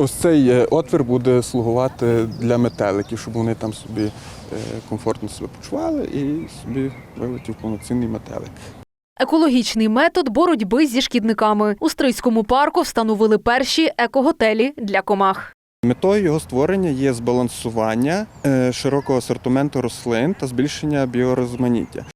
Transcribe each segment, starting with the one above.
Ось цей е, отвір буде слугувати для метеликів, щоб вони там собі е, комфортно себе почували і собі вилетів повноцінний метелик. Екологічний метод боротьби зі шкідниками. У Стрийському парку встановили перші екоготелі для комах. Метою його створення є збалансування е, широкого асортименту рослин та збільшення біорозманіття.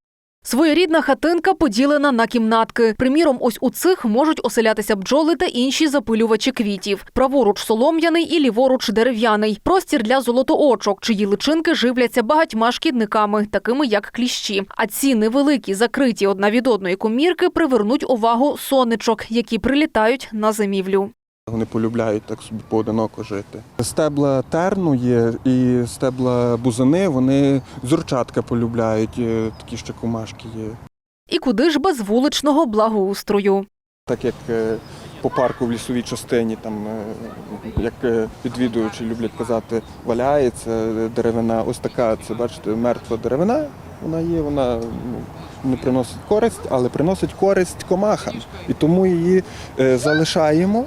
Своєрідна хатинка поділена на кімнатки. Приміром, ось у цих можуть оселятися бджоли та інші запилювачі квітів. Праворуч солом'яний і ліворуч дерев'яний. Простір для золотоочок, чиї личинки живляться багатьма шкідниками, такими як кліщі. А ці невеликі, закриті одна від одної комірки привернуть увагу сонечок, які прилітають на зимівлю. Вони полюбляють так собі поодиноко жити. Стебла терну є і стебла бузини, вони зурчатка полюбляють, е, такі ще комашки є. І куди ж без вуличного благоустрою? Так як е, по парку в лісовій частині, там, е, як відвідувачі люблять казати, валяється деревина. Ось така, це бачите, мертва деревина. Вона є, вона ну, не приносить користь, але приносить користь комахам. І тому її залишаємо.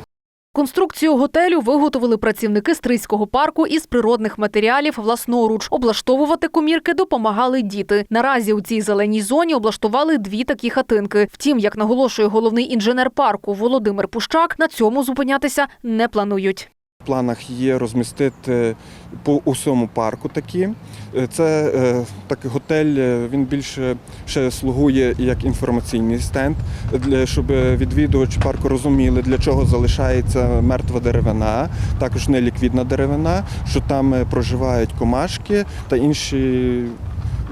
Конструкцію готелю виготовили працівники Стрийського парку із природних матеріалів власноруч. Облаштовувати комірки допомагали діти. Наразі у цій зеленій зоні облаштували дві такі хатинки. Втім, як наголошує головний інженер парку Володимир Пущак, на цьому зупинятися не планують. Планах є розмістити по усьому парку такі. Е, Це е, такий готель, е, він більше ще слугує як інформаційний стенд, для, щоб відвідувачі парку розуміли, для чого залишається мертва деревина, також неліквідна деревина, що там проживають комашки та інші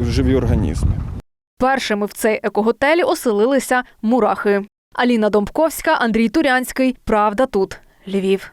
живі організми. Першими в цей екоготель оселилися мурахи. Аліна Домбковська, Андрій Турянський. Правда тут. Львів.